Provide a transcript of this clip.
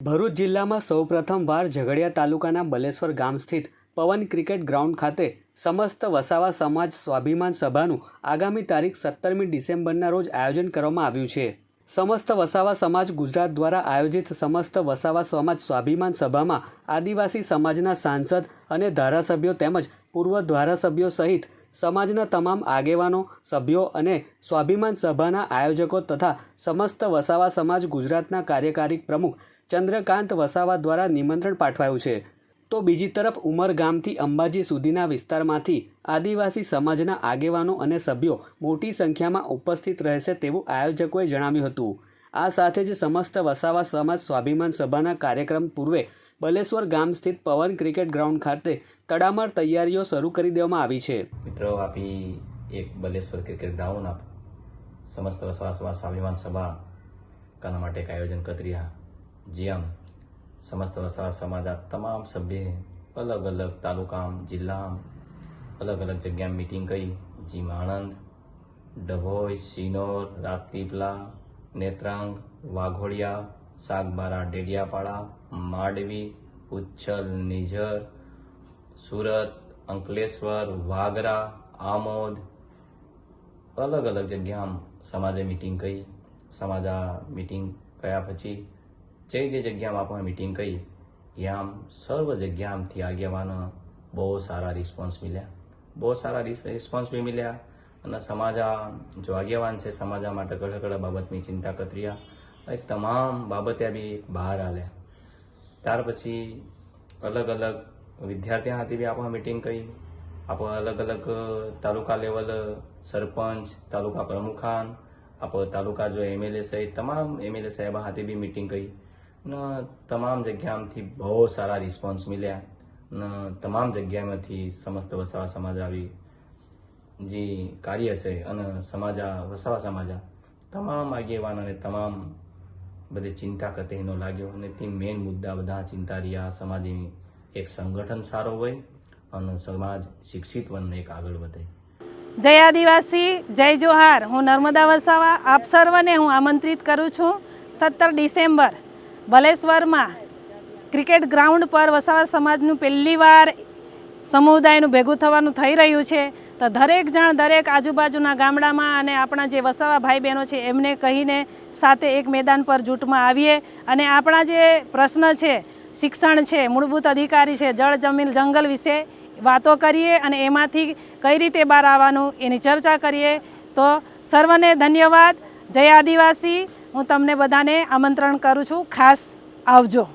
ભરૂચ જિલ્લામાં સૌપ્રથમવાર ઝઘડિયા તાલુકાના બલેશ્વર ગામ સ્થિત પવન ક્રિકેટ ગ્રાઉન્ડ ખાતે સમસ્ત વસાવા સમાજ સ્વાભિમાન સભાનું આગામી તારીખ સત્તરમી ડિસેમ્બરના રોજ આયોજન કરવામાં આવ્યું છે. સમસ્ત વસાવા સમાજ ગુજરાત દ્વારા આયોજિત સમસ્ત વસાવા સમાજ સ્વાભિમાન સભામાં આદિવાસી સમાજના સાંસદ અને ધારાસભ્યો તેમજ પૂર્વ ધારાસભ્યો સહિત સમાજના તમામ આગેવાનો, સભ્યો અને સ્વાભિમાન સભાના આયોજકો તથા સમસ્ત વસાવા સમાજ ગુજરાતના કાર્યકારી પ્રમુખ ચંદ્રકાંત વસાવા દ્વારા નિમંત્રણ પાઠવાયું છે. તો બીજી તરફ ઉમરગામથી અંબાજી સુધીના વિસ્તારમાંથી આદિવાસી સમાજના આગેવાનો અને સભ્યો મોટી સંખ્યામાં ઉપસ્થિત રહેશે તેવું આયોજકોએ જણાવ્યું હતું. આ સાથે જ સમસ્ત વસાવા સમાજ સ્વાભિમાન સભાના કાર્યક્રમ પૂર્વે બલેશ્વર ગામ સ્થિત પવન ક્રિકેટ ગ્રાઉન્ડ ખાતે તડામાર તૈયારીઓ શરૂ કરી દેવામાં આવી છે. મિત્રો, આપી એક બલેશ્વર ક્રિકેટ ગ્રાઉન્ડ આપ સમસ્ત વસવા સ્વાભિમાન સભા કાના માટે એક આયોજન કરી રહ્યા. જ્યાં સમસ્ત વસવાસ સમાજના તમામ સભ્ય અલગ અલગ તાલુકા જિલ્લા અલગ અલગ જગ્યાએ મિટિંગ કરી. જીમ આણંદ, ડભોઈ સિનોર રાતપીપલા, નેત્રાંગ, વાઘોડિયા, સાગબારા, ડેડિયાપાડા, માંડવી, ઉચ્છલ, નિઝર, સુરત, અંકલેશ્વર, વાગરા, આમોદ અલગ અલગ જગ્યા સમાજે મિટિંગ કરી. સમાજા મિટિંગ કયા પછી જે જે જગ્યામાં આપણે મિટિંગ કરી ત્યાં સર્વ જગ્યામાંથી આગેવાનો બહુ સારા રિસ્પોન્સ મળ્યા. બહુ સારા રિસ્પોન્સ બી મળ્યા અને સમાજા, જો આગેવાન છે, સમાજા માટે ઘણા ઘણા બાબતની ચિંતા કતર્યા એ તમામ બાબતે બી બહાર આવ્યા. ત્યાર પછી અલગ અલગ વિદ્યાર્થીઓ સાથે બી આપણે મિટિંગ કરી. આપણે અલગ અલગ તાલુકા લેવલ સરપંચ, તાલુકા પ્રમુખાન આપણે તાલુકા જો એમએલએ સહિત તમામ એમએલએ સાહેબ સાથે બી મિટિંગ કરી. ને તમામ જગ્યામાંથી બહુ સારા રિસ્પોન્સ મળ્યા. ને તમામ જગ્યામાંથી સમસ્ત વસાવા સમાજ આવી. જે, કાર્ય છે અને સમાજા વસાવા સમાજા તમામ આગેવાન અને તમામ બધી ચિંતા કરતે એનો લાગ્યો અને તે મેઇન મુદ્દા બધા ચિંતા રહ્યા. સમાજની એક સંગઠન સારો હોય અને સમાજ શિક્ષિત બનને એક આગળ વધે. જય આદિવાસી, જય જોહાર. હું નર્મદા વસાવા. આપ સર્વને હું આમંત્રિત કરું છું. સત્તર ડિસેમ્બર. બલેશ્વરમાં ક્રિકેટ ગ્રાઉન્ડ પર વસાવા સમાજનું પહેલીવાર સમુદાયનું ભેગું થવાનું થઈ રહ્યું છે. તો દરેક જણ, દરેક આજુબાજુના ગામડામાં અને આપણા જે વસાવા ભાઈ બહેનો છે, એમને કહીને સાથે એક મેદાન પર જૂટમાં આવીએ. અને આપણા જે પ્રશ્ન છે, શિક્ષણ છે, મૂળભૂત અધિકારી છે, જળ, જમીન, જંગલ વિશે વાતો કરીએ અને એમાંથી કઈ રીતે બહાર આવવાનું એની ચર્ચા કરીએ. તો સર્વને ધન્યવાદ. જય આદિવાસી. હું તમને બધાને આમંત્રણ કરું છું. ખાસ આવજો.